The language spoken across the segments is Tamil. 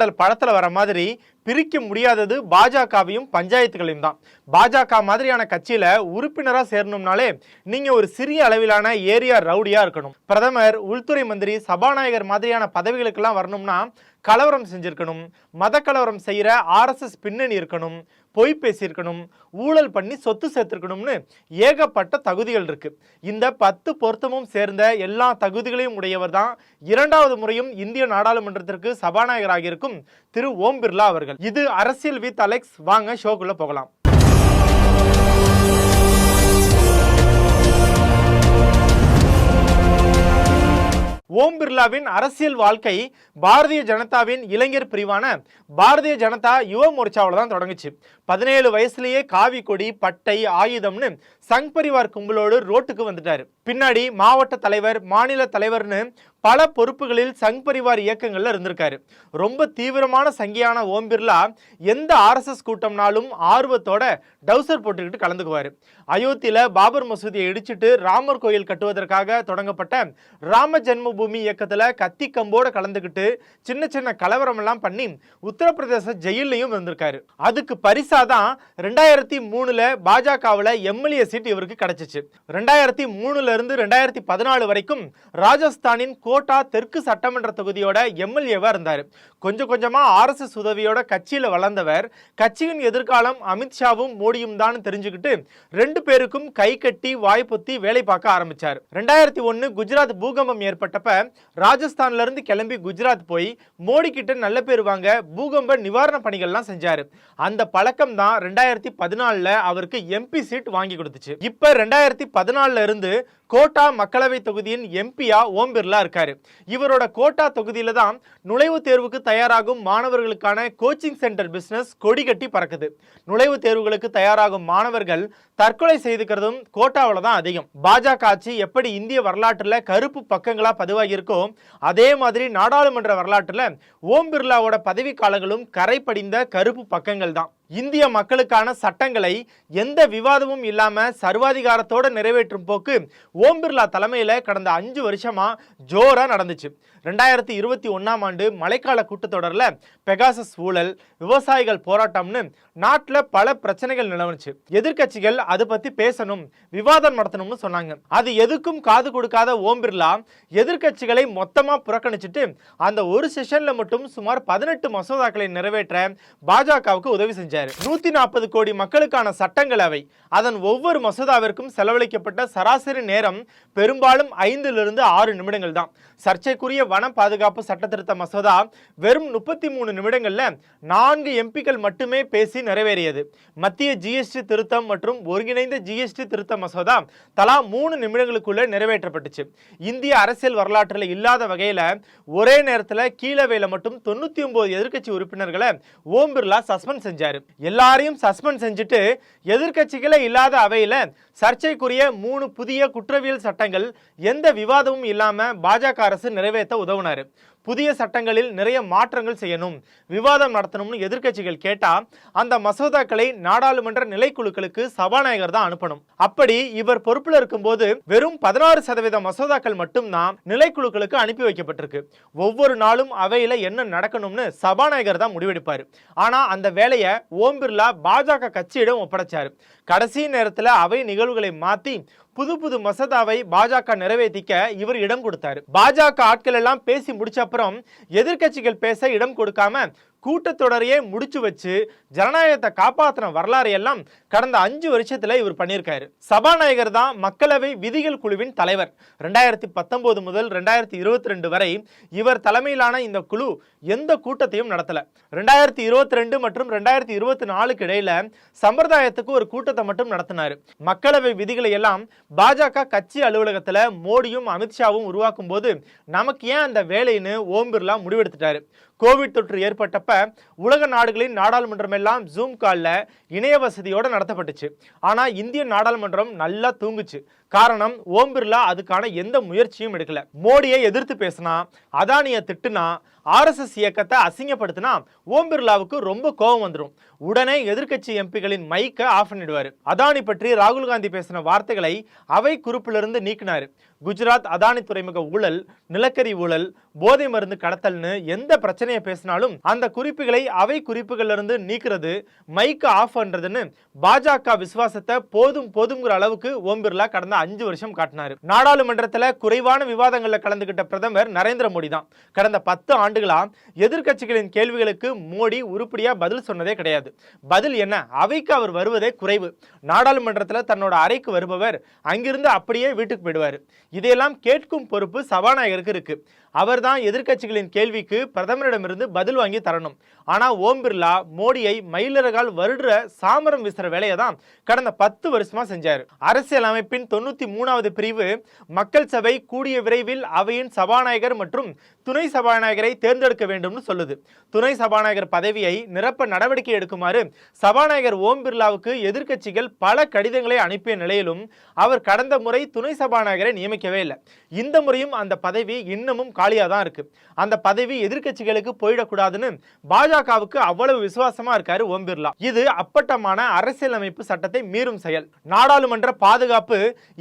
பாலாங்கடல் படத்துல வர மாதிரி பிரிக்க முடியாதது பாஜகவையும் பஞ்சாயத்துகளையும் தான். பாஜக மாதிரியான கட்சியில உறுப்பினராக சேரணும்னாலே நீங்க ஒரு சிறிய அளவிலான ஏரியா ரவுடியா இருக்கணும். பிரதமர் உள்துறை மந்திரி சபாநாயகர் மாதிரியான பதவிகளுக்கெல்லாம் வரணும்னா கலவரம் செஞ்சிருக்கணும். மத கலவரம் செய்யற ஆர்எஸ்எஸ் பின்னணி இருக்கணும். பொய் பேசியிருக்கணும் ஊழல் பண்ணி சொத்து சேர்த்துருக்கணும்னு ஏகப்பட்ட தகுதிகள் இருக்குது இந்த பத்து பொருத்தமும் சேர்ந்த எல்லா தகுதிகளையும் உடையவர் தான் இரண்டாவது முறையும் இந்திய நாடாளுமன்றத்திற்கு சபாநாயகராக இருக்கும் திரு ஓம் பிர்லா அவர்கள். இது அரசியல் வித் அலெக்ஸ். வாங்க ஷோக்குள்ளே போகலாம். ஓம் பிர்லாவின் அரசியல் வாழ்க்கை பாரதிய ஜனதாவின் இளைஞர் பிரிவான பாரதிய ஜனதா யுவ மோர்ச்சாவில் தான் தொடங்குச்சு. பதினேழு வயசுலேயே காவி கொடி பட்டை ஆயுதம்னு சங் பரிவார் கும்பலோடு ரோட்டுக்கு வந்துட்டார். பின்னாடி மாவட்ட தலைவர் மாநில தலைவர்னு பல பொறுப்புகளில் சங் பரிவார் இயக்கங்களில் இருந்திருக்காரு. ரொம்ப தீவிரமான சங்கியான ஓம் பிர்லா எந்த ஆர்எஸ்எஸ் கூட்டம்னாலும் ஆர்வத்தோட டவுசர் போட்டுக்கிட்டு கலந்துக்குவாரு. அயோத்தியில பாபர் மசூதியை இடிச்சிட்டு ராமர் கோயில் கட்டுவதற்காக தொடங்கப்பட்ட ராம ஜென்மபூமி இயக்கத்தில் கத்தி கம்போட கலந்துக்கிட்டு சின்ன சின்ன கலவரம் எல்லாம் பண்ணி உத்தரப்பிரதேச ஜெயிலையும் இருந்திருக்காரு. அதுக்கு பரிசா தான் ரெண்டாயிரத்தி மூணுல பாஜகவில் எம்எல்ஏ சீட் இவருக்கு கிடைச்சிச்சு. ரெண்டாயிரத்தி மூணுல இருந்து ரெண்டாயிரத்தி பதினாலு வரைக்கும் ராஜஸ்தானின் கோட்டா தெற்கு சட்டமன்ற தொகுதியோட எம்எல்ஏவா இருந்தார். கொஞ்சம் கொஞ்சமா ஆர்எஸ்எஸ் உதவியோட கட்சியில வளர்ந்தவர். கட்சியின் எதிர்காலம் அமித்ஷாவும் மோடியும் தான் தெரிஞ்சுக்கிட்டு ரெண்டு பேருக்கும் கை கட்டி வாய் பொத்தி வேலை பார்க்க ஆரம்பிச்சார். ரெண்டாயிரத்தி ஒன்னு குஜராத் பூகம்பம் ஏற்பட்டப்ப ராஜஸ்தான்ல இருந்து கிளம்பி குஜராத் போய் மோடி கிட்ட நல்ல பேர் வாங்க பூகம்ப நிவாரண பணிகள்லாம் செஞ்சாரு. அந்த பழக்கம் தான் ரெண்டாயிரத்தி பதினாலுல அவருக்கு எம்பி சீட் வாங்கி கொடுத்துச்சு. இப்ப ரெண்டாயிரத்தி பதினாலுல இருந்து கோட்டா மக்களவை தொகுதியின் எம்பியா ஓம் பிர்லா இருக்காரு. இவரோட கோட்டா தொகுதியில தான் நுழைவுத் தேர்வுக்கு தயாராகும் மாணவர்களுக்கான கோச்சிங் சென்டர் பிசினஸ் கொடிகட்டி பறக்குது. நுழைவுத் தேர்வுகளுக்கு தயாராகும் மாணவர்கள் தற்கொலை செய்துக்கிறதும் கோட்டாவில் தான் அதிகம். பாஜக ஆட்சி எப்படி இந்திய வரலாற்றுல கருப்பு பக்கங்களா பதிவாகியிருக்கோ அதே மாதிரி நாடாளுமன்ற வரலாற்றுல ஓம் பிர்லாவோட பதவி காலங்களும் கரை படிந்த கருப்பு பக்கங்கள் தான். இந்திய மக்களுக்கான சட்டங்களை எந்த விவாதமும் இல்லாமல் சர்வாதிகாரத்தோடு நிறைவேற்றும் போக்கு ஓம் பிர்லா தலைமையில் கடந்த அஞ்சு வருஷமாக ஜோராக நடந்துச்சு. ரெண்டாயிரத்தி இருபத்தி ஒன்றாம் ஆண்டு மழைக்கால கூட்டத்தொடரில் பெகாசஸ் ஊழல் விவசாயிகள் போராட்டம்னு நாட்டில் பல பிரச்சனைகள் நிலவுனுச்சு. எதிர்க்கட்சிகள் அதை பற்றி பேசணும் விவாதம் நடத்தணும்னு சொன்னாங்க. அது எதுக்கும் காது கொடுக்காத ஓம் பிர்லா எதிர்க்கட்சிகளை மொத்தமாக புறக்கணிச்சிட்டு அந்த ஒரு செஷனில் மட்டும் சுமார் பதினெட்டு மசோதாக்களை நிறைவேற்ற பாஜகவுக்கு உதவி செஞ்சார். நூத்தி நாற்பது கோடி மக்களுக்கான சட்டங்கள் அவை. அதன் ஒவ்வொரு மசோதாவிற்கும் செலவழிக்கப்பட்ட சராசரி நேரம் பெரும்பாலும் ஐந்திலிருந்து ஆறு நிமிடங்கள் தான். சர்ச்சைக்குரிய வன பாதுகாப்பு சட்ட திருத்த மசோதா வெறும் முப்பத்தி மூணு நிமிடங்கள்ல நான்கு எம்பிக்கள் மட்டுமே பேசி நிறைவேறியது. மத்திய ஜிஎஸ்டி திருத்தம் மற்றும் ஒருங்கிணைந்த ஜிஎஸ்டி திருத்த மசோதா தலா மூணு நிமிடங்களுக்குள்ள நிறைவேற்றப்பட்டுச்சு. இந்திய அரசியல் வரலாற்றில் இல்லாத வகையில் ஒரே நேரத்தில் கீழவையில மட்டும் தொண்ணூத்தி ஒன்பது எதிர்க்கட்சி உறுப்பினர்களை ஓம் பிர்லா சஸ்பெண்ட் செஞ்சாரு. எல்லாரையும் சஸ்பெண்ட் செஞ்சுட்டு எதிர்கட்சிகளே இல்லாத அவையில சர்ச்சைக்குரிய மூணு புதிய குற்றவியல் சட்டங்கள் எந்த விவாதமும் இல்லாமல் பாஜக அரசு நிறைவேற்ற உதவுனாரு. புதிய சட்டங்களில் நிறைய மாற்றங்கள் செய்யணும் விவாதம் நடத்தணும்னு எதிர்க்கட்சிகள் கேட்டா அந்த மசோதாக்களை நாடாளுமன்ற நிலைக்குழுக்களுக்கு சபாநாயகர் தான் அனுப்பணும். அப்படி இவர் பொறுப்பில் இருக்கும்போது வெறும் பதினாறு சதவீத மசோதாக்கள் மட்டும்தான் நிலைக்குழுக்களுக்கு அனுப்பி வைக்கப்பட்டிருக்கு. ஒவ்வொரு நாளும் அவையில் என்ன நடக்கணும்னு சபாநாயகர் தான் முடிவெடுப்பார். ஆனால் அந்த வேலையை ஓம் பிர்லா பாஜக கட்சியிடம் ஒப்படைச்சார். கடைசி நேரத்தில் அவை நிகழ்வு நிகழ்வுகளை மாத்தி புது புது மசோதாவை பாஜக நிறைவேற்றிக்க இவர் இடம் கொடுத்தாரு. பாஜக ஆட்கள் எல்லாம் பேசி முடிச்ச அப்புறம் எதிர்க்கட்சிகள் பேச இடம் கொடுக்காம கூட்டத்தொடரையே முடிச்சு வச்சு ஜனநாயகத்தை காப்பாற்றின வரலாறு எல்லாம் கடந்த அஞ்சு வருஷத்துல இவர் பண்ணியிருக்காரு. சபாநாயகர் தான் மக்களவை விதிகள் குழுவின் தலைவர். ரெண்டாயிரத்தி பத்தொன்பது முதல் ரெண்டாயிரத்தி இருபத்தி ரெண்டு வரை இவர் தலைமையிலான இந்த குழு எந்த கூட்டத்தையும் நடத்தல. ரெண்டாயிரத்தி இருபத்தி ரெண்டு மற்றும் ரெண்டாயிரத்தி இருபத்தி நாலுக்கு இடையில சம்பிரதாயத்துக்கு ஒரு கூட்டத்தை மட்டும் நடத்தினார். மக்களவை விதிகளை எல்லாம் பாஜக கட்சி அலுவலகத்தில் மோடியும் அமித்ஷாவும் உருவாக்கும் போது நமக்கு ஏன் அந்த வேலைன்னு ஓம் பிர்லா முடிவெடுத்துட்டாரு. கோவிட் தொற்று ஏற்பட்டப்ப உலக நாடுகளின் நாடாளுமன்றம் எல்லாம் ஜூம் காலில் இணைய வசதியோடு நடத்தப்பட்டுச்சு. ஆனால் இந்திய நாடாளுமன்றம் நல்லா தூங்குச்சு. காரணம் ஓம் பிர்லா அதுக்கான எந்த முயற்சியும் எடுக்கல. மோடியை எதிர்த்து பேசினா அதானியை திட்டுனா ஆர்எஸ்எஸ் இயக்கத்தை அசிங்கப்படுத்தினா ஓம் பிர்லாவுக்கு ரொம்ப கோபம் வந்துடும் உடனே எதிர்க்கட்சி எம்பிகளின் மைக்கை ஆஃப் பண்ணிடுவார். அதானி பற்றி ராகுல் காந்தி பேசின வார்த்தைகளை அவை குறிப்பிலிருந்து நீக்கினார். குஜராத் அதானி துறைமுக ஊழல் நிலக்கரி ஊழல் போதை மருந்து கடத்தல்னு எந்த பிரச்சனையை பேசினாலும் அந்த குறிப்புகளை அவை குறிப்புகள்ல இருந்து நீக்கிறது மைக்கு ஆஃப் பண்றதுன்னு பாஜக விசுவாசத்தை போதும் போதுங்கிற அளவுக்கு ஓம் பிர்லா கடந்த அஞ்சு வருஷம் காட்டினார். நாடாளுமன்றத்தில் குறைவான விவாதங்களில் கலந்துகிட்ட பிரதமர் நரேந்திர மோடி தான். கடந்த பத்து ஆண்டுகளா எதிர்க்கட்சிகளின் கேள்விகளுக்கு மோடி உருப்படியா பதில் சொன்னதே கிடையாது. பதில் என்ன? அவைக்கு அவர் வருவதே குறைவு. நாடாளுமன்றத்தில் தன்னோட அறைக்கு வருபவர் அங்கிருந்து அப்படியே வீட்டுக்கு போயிடுவார். இதையெல்லாம் கேட்கும் பொறுப்பு சபாநாயகருக்கு இருக்கு. அவர்தான் எதிர்க்கட்சிகளின் கேள்விக்கு பிரதமரிடமிருந்து பதில் வாங்கி தரணும். ஆனால் ஓம் பிர்லா மோடியை மயிலிறகால் வருடுற சாமரம் வீசுற வேலையை தான் கடந்த பத்து வருஷமா செஞ்சார். அரசியல் அமைப்பின் தொண்ணூத்தி மூணாவது பிரிவு மக்கள் சபை கூடிய விரைவில் அவையின் சபாநாயகர் மற்றும் துணை சபாநாயகரை தேர்ந்தெடுக்க வேண்டும்னு சொல்லுது. துணை சபாநாயகர் பதவியை நிரப்ப நடவடிக்கை எடுக்குமாறு சபாநாயகர் ஓம் பிர்லாவுக்கு எதிர்க்கட்சிகள் பல கடிதங்களை அனுப்பிய நிலையிலும் அவர் கடந்த முறை துணை சபாநாயகரை நியமிக்கவே இல்லை. இந்த முறையும் அந்த பதவி இன்னமும் காலியாக தான் இருக்கு. அந்த பதவி எதிர்க்கட்சிகளுக்கு போயிடக்கூடாதுன்னு பாஜகவுக்கு அவ்வளவு விசுவாசமா இருக்காரு ஓம் பிர்லா. இது அப்பட்டமான அரசியலமைப்பு சட்டத்தை மீறும் செயல். நாடாளுமன்ற பாதுகாப்பு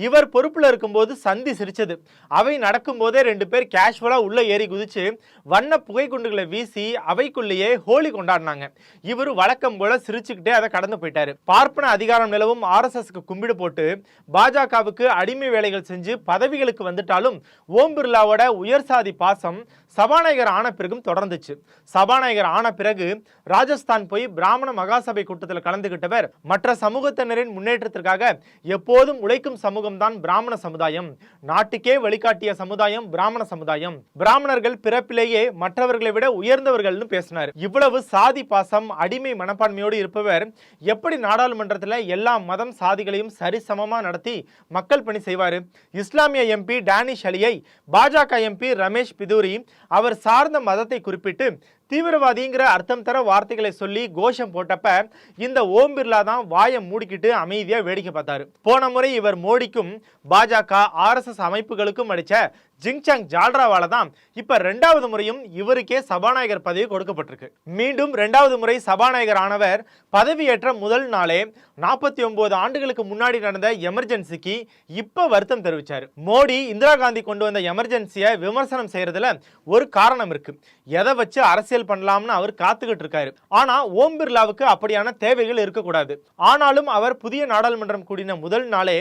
இவர் பொறுப்புல இருக்கும்போது சந்தி சிரிச்சது. அவை நடக்கும் போதே ரெண்டு பேர் கேஷுவலா உள்ள ஏறி குதிச்சு வண்ண புகை குண்டுகளை வீசி அவைக்குள்ளேயே ஹோலி கொண்டாடினாங்க. இவர் வழக்கம் போல சிரிச்சுக்கிட்டே அதை கடந்து போயிட்டாரு. பார்ப்பன அதிகாரம் நிலவும் ஆர்எஸ்எஸ்க்கு கும்பிடு போட்டு பாஜகவுக்கு அடிமை வேலைகள் செஞ்சு பதவிகளுக்கு வந்துட்டாலும் ஓம் பிர்லாவோட உயர்சாதி பாசம் சபாநாயகர் ஆன பிறகும் தொடர்ந்துச்சு. சபாநாயகர் ஆன பிறகு ராஜஸ்தான் போய் பிராமண மகாசபை கூட்டத்தில் கலந்துகிட்டவர். மற்ற சமூகத்தினரின் முன்னேற்றத்திற்காக எப்போதும் உழைக்கும் சமூகம் தான் பிராமண சமுதாயம். நாட்டுக்கே வழிகாட்டிய சமுதாயம் பிராமண சமுதாயம். பிராமணர்கள் பிறப்பிலேயே மற்றவர்களை விட உயர்ந்தவர்கள்னு பேசினார். இவ்வளவு சாதி பாசம் அடிமை மனப்பான்மையோடு இருப்பவர் எப்படி நாடாளுமன்றத்தில் எல்லா மதம் சாதிகளையும் சரிசமமாக நடத்தி மக்கள் பணி செய்வார்? இஸ்லாமிய எம்பி டேனிஷ் அலியை பாஜக எம்பி ரமேஷ் பிதூரி அவர் சார்ந்த மதத்தை குறிப்பிட்டு தீவிரவாதிங்கிற அர்த்தம் தர வார்த்தைகளை சொல்லி கோஷம் போட்டப்ப இந்த ஓம் பிர்லா தான் வாயை மூடிக்கிட்டு அமைதியா வேடிக்கை பார்த்தாரு. போன முறை இவர் மோடிக்கும் பாஜக ஆர்எஸ்எஸ் அமைப்புகளுக்கும் அடிச்ச ஜிங்சாங் ஜால்ராவால தான் இப்ப ரெண்டாவது முறையும் இவருக்கே சபாநாயகர் பதவி கொடுக்கப்பட்டிருக்கு. மீண்டும் ரெண்டாவது முறை சபாநாயகர் ஆனவர் பதவியேற்ற முதல் நாளே நாற்பத்தி ஒன்பது ஆண்டுகளுக்கு முன்னாடி நடந்த எமர்ஜென்சிக்கு இப்ப வருத்தம் தெரிவிச்சார். மோடி இந்திரா காந்தி கொண்டு வந்த எமர்ஜென்சியை விமர்சனம் செய்யறதுல ஒரு காரணம் இருக்கு. எதை வச்சு அரசியல் பண்ணலாம்னு அவர் காத்துக்கிட்டு இருக்காரு. ஆனா ஓம் பிர்லாவுக்கு அப்படியான தேவைகள் இருக்கக்கூடாது. ஆனாலும் அவர் புதிய நாடாளுமன்றம் கூடின முதல் நாளே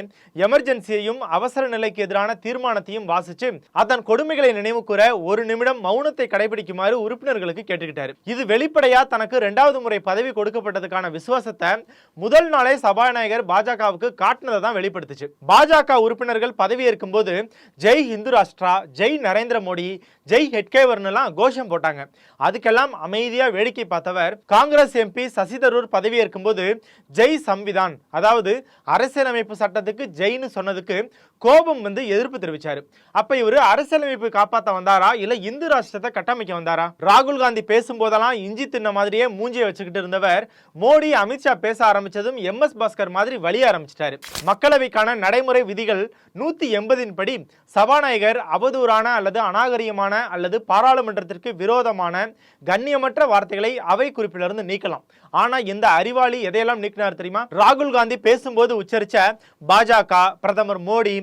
எமர்ஜென்சியையும் அவசர நிலைக்கு எதிரான தீர்மானத்தையும் வாசிச்சு அதன் கொடுமைகளை நினைவு கூற ஒரு நிமிடம் மௌனத்தை கடைபிடிக்குமாறு உறுப்பினர்களுக்கு கேட்டுக்கிட்டாரு. இது வெளிப்படையா தனக்கு இரண்டாவது முறை பதவி கொடுக்கப்பட்டதுக்கான விசுவாசத்தை முதல் நாளே சபாநாயகர் பாஜகவுக்கு காட்டினதை தான் வெளிப்படுத்துச்சு. பாஜக உறுப்பினர்கள் பதவியேற்கும் போது ஜெய் ஹிந்து ராஷ்டிரா ஜெய் நரேந்திர மோடி ஜெய் ஹெட்கேவர்னுலாம் கோஷம் போட்டாங்க. அதுக்கெல்லாம் அமைதியா வேடிக்கை பார்த்தவர் காங்கிரஸ் எம்பி சசி தரூர் பதவியேற்கும் போது ஜெய் சம்விதான் அதாவது அரசியலமைப்பு சட்டத்துக்கு ஜெய்னு சொன்னதுக்கு கோபம் வந்து எதிர்ப்பு தெரிவிச்சாரு. அப்ப இவர் அரசியலமைப்பு காப்பாற்ற வந்தாரா? இல்ல இந்து ராஷ்டிரத்தை கட்டமைக்க வந்தாரா? ராகுல் காந்தி பேசும்போதெல்லாம் இஞ்சி தின்ன மாதிரியே மூஞ்சியை வச்சுக்கிட்டு இருந்தவர் மோடி அமித்ஷா பேச ஆரம்பிச்சதும் எம் எஸ் பாஸ்கர் மாதிரி வழிய ஆரம்பிச்சிட்டாரு. மக்களவைக்கான நடைமுறை விதிகள் நூத்தி எண்பதின் படி சபாநாயகர் அவதூறான அல்லது அநாகரியமான அல்லது பாராளுமன்றத்திற்கு விரோதமான கண்ணியமற்ற வார்த்தைகளை அவை குறிப்பிலிருந்து நீக்கலாம். ஆனா இந்த அறிவாளி எதையெல்லாம் நீக்கினார் தெரியுமா? ராகுல் காந்தி பேசும்போது உச்சரிச்ச பாஜக பிரதமர் மோடி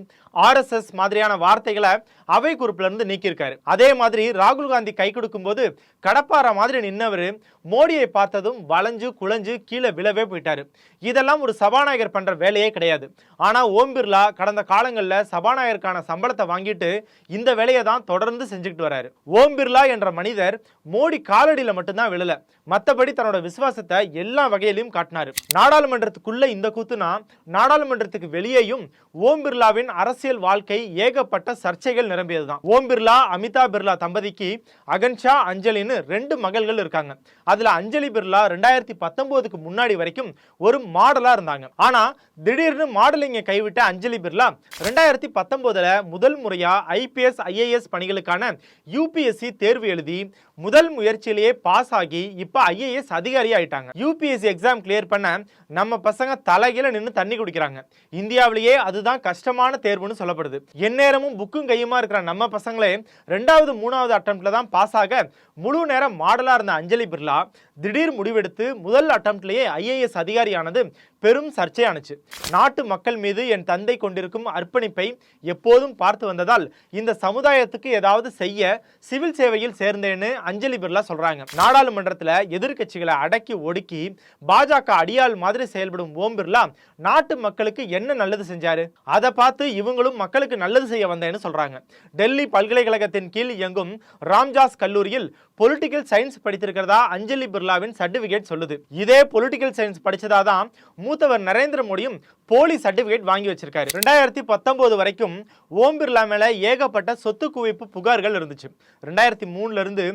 ஆர்எஸ்எஸ் மாதிரியான வார்த்தைகளை அவை குறிப்பிலிருந்து நீக்கியிருக்காரு. அதே மாதிரி ராகுல் காந்தி கை கொடுக்கும்போது கடப்பார மாதிரி நின்னவர் மோடியை பார்த்ததும் வளைஞ்சு குழஞ்சு கீழே விழவே போயிட்டாரு. இதெல்லாம் ஒரு சபாநாயகர் பண்ணுற வேலையே கிடையாது. ஆனால் ஓம் பிர்லா கடந்த காலங்களில் சபாநாயகருக்கான சம்பளத்தை வாங்கிட்டு இந்த வேலையை தான் தொடர்ந்து செஞ்சுக்கிட்டு வராரு. ஓம் பிர்லா என்ற மனிதர் மோடி காலடியில் மட்டும்தான் விழல. மற்றபடி தன்னோட விசுவாசத்தை எல்லா வகையிலையும் காட்டினார். நாடாளுமன்றத்துக்குள்ள இந்த கூத்துனா நாடாளுமன்றத்துக்கு வெளியேயும் ஓம் பிர்லாவின் அரசியல் அரசியல் வாழ்க்கை ஏகப்பட்ட சர்ச்சைகள் நிரம்பியதுதான். ஓம் பிர்லா அமிதா பிர்லா தம்பதிக்கு அகன்ஷா அஞ்சலின்னு ரெண்டு மகள்கள் இருக்காங்க. அதுல அஞ்சலி பிர்லா ரெண்டாயிரத்தி பத்தொன்பதுக்கு முன்னாடி வரைக்கும் ஒரு மாடலா இருந்தாங்க. ஆனா திடீர்னு மாடலிங்கை கைவிட்ட அஞ்சலி பிர்லா ரெண்டாயிரத்தி பத்தொன்பதுல முதல் முறையா ஐபிஎஸ் ஐஏஎஸ் பணிகளுக்கான யூபிஎஸ்சி தேர்வு எழுதி முதல் முயற்சியிலேயே பாஸ் ஆகி இப்ப ஐஏஎஸ் அதிகாரி ஆயிட்டாங்க. யூபிஎஸ்சி எக்ஸாம் கிளியர் பண்ண நம்ம பசங்க தலைகீழ நின்று தண்ணி குடிக்கிறாங்க. இந்தியாவிலேயே அதுதான் கஷ்டமான தேர்வுன்னு சொல்லப்படுது. எந்நேரமும் புக்கும் கையுமா இருக்கிற நம்ம பசங்களே ரெண்டாவது மூணாவது அட்டம்ப்ட்ல தான் பாஸ் ஆக முழு நேரம் மாடலா இருந்த அஞ்சலி பிர்லா திடீர் முடிவெடுத்து முதல் அட்டம்ப்ட்லேயே ஐஏஎஸ் அதிகாரியானது பெரும் சர்ச்சையானுச்சு நாட்டு மக்கள் மீது என் தந்தை கொண்டிருக்கும் அர்ப்பணிப்பை எப்போதும் பார்த்து வந்ததால் இந்த சமுதாயத்துக்கு ஏதாவது செய்ய சிவில் சேவையில் சேர்ந்தேன்னு அஞ்சலி பிர்லா சொல்றாங்க. நாடாளுமன்றத்தில் எதிர்கட்சிகளை அடக்கி ஒடுக்கி பாஜக அடியாள் மாதிரி செயல்படும் ஓம் பிர்லா நாட்டு மக்களுக்கு என்ன நல்லது செஞ்சாரு? அதை பார்த்து இவங்களும் மக்களுக்கு நல்லது செய்ய வந்தேன்னு சொல்றாங்க. டெல்லி பல்கலைக்கழகத்தின் கீழ் இயங்கும் ராம்ஜாஸ் கல்லூரியில் பொலிட்டிக்கல் சயின்ஸ் படித்திருக்கிறதா அஞ்சலி பிர்லாவின் சர்டிபிகேட் சொல்லுது. இதே பொலிட்டிக்கல் சயின்ஸ் படித்ததா தான் மூத்தவர் நரேந்திர மோடியும் போலி சர்டிபிகேட் வாங்கி வச்சிருக்காரு. ரெண்டாயிரத்தி பத்தொன்பது வரைக்கும் ஓம் பிர்லா மேல ஏகப்பட்ட சொத்து குவிப்பு புகார்கள் இருந்துச்சு. ரெண்டாயிரத்தி மூணுல இருந்து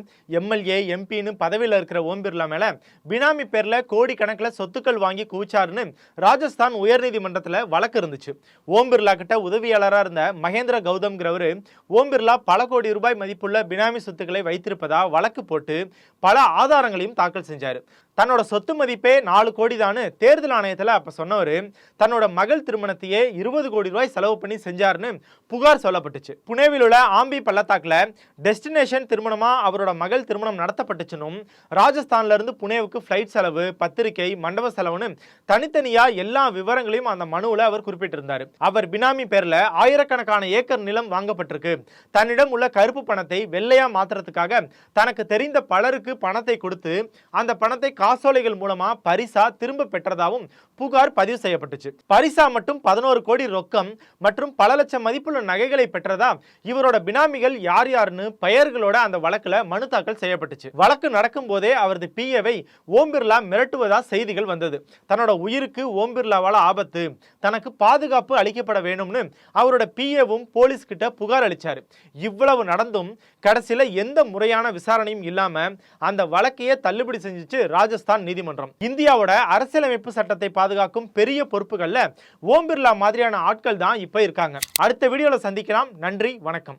எம்எல்ஏ எம்பின்னு பதவியில் இருக்கிற ஓம் பிர்லா மேல பினாமி பேர்ல கோடி கணக்கில் சொத்துக்கள் வாங்கி குவிச்சாருன்னு ராஜஸ்தான் உயர்நீதிமன்றத்தில் வழக்கு இருந்துச்சு. ஓம் பிர்லா கிட்ட உதவி உதவியாளராக இருந்த மகேந்திர கௌதம்ங்கிறவர் ஓம் பிர்லா பல கோடி ரூபாய் மதிப்புள்ள பினாமி சொத்துக்களை வைத்திருப்பதா வழக்கு போட்டு பல ஆதாரங்களையும் தாக்கல் செஞ்சார். தன்னோட சொத்து மதிப்பே நாலு கோடி தான் தேர்தல் ஆணையத்தில் அப்போ சொன்னவர் தன்னோட மகள் திருமணத்தையே இருபது கோடி ரூபாய் செலவு பண்ணி செஞ்சாருன்னு புகார் சொல்லப்பட்டுச்சு. புனேவில் உள்ள ஆம்பி பள்ளத்தாக்கில் டெஸ்டினேஷன் திருமணமாக அவரோட மகள் திருமணம் நடத்தப்பட்டுச்சுனும் ராஜஸ்தான்லேருந்து புனேவுக்கு ஃப்ளைட் செலவு பத்திரிகை மண்டப செலவுன்னு தனித்தனியாக எல்லா விவரங்களையும் அந்த மனுவில் அவர் குறிப்பிட்டிருந்தார். அவர் பினாமி பேரில் ஆயிரக்கணக்கான ஏக்கர் நிலம் வாங்கப்பட்டிருக்கு. தன்னிடம் உள்ள கருப்பு பணத்தை வெள்ளையாக மாற்றுறதுக்காக தனக்கு தெரிந்த பலருக்கு பணத்தை கொடுத்து அந்த பணத்தை காசோலைகள் மூலமா பரிசா திரும்ப பெற்றதாகவும் புகார் பதிவு செய்யப்பட்டுச்சு. பரிசா மட்டும் பதினோரு கோடி ரொக்கம் மற்றும் பல லட்சம் மதிப்புள்ள நகைகளை பெற்றதா இவரோட பினாமிகள் யார் யாருன்னு பெயர்களோட அந்த வழக்குல மனு தாக்கல் செய்யப்பட்டுச்சு. வழக்கு நடக்கும் போதே அவரது பிஏவை ஓம் பிர்லா மிரட்டுவதா செய்திகள் வந்தது. தன்னோட உயிருக்கு ஓம் பிர்லாவால் ஆபத்து தனக்கு பாதுகாப்பு அளிக்கப்பட வேணும்னு அவரோட பிஏவும் போலீஸ் கிட்ட புகார் அளிச்சாரு. இவ்வளவு நடந்தும் கடைசியில எந்த முறையான விசாரணையும் இல்லாம அந்த வழக்கையே தள்ளுபடி செஞ்சுச்சு ராஜஸ்தான் நீதிமன்றம். இந்தியாவோட அரசியலமைப்பு சட்டத்தை பாதுகாக்கும் பெரிய பொறுப்புகள்ல ஓம் பிர்லா மாதிரியான ஆட்கள் தான் இப்ப இருக்காங்க. அடுத்த வீடியோல சந்திக்கலாம். நன்றி வணக்கம்.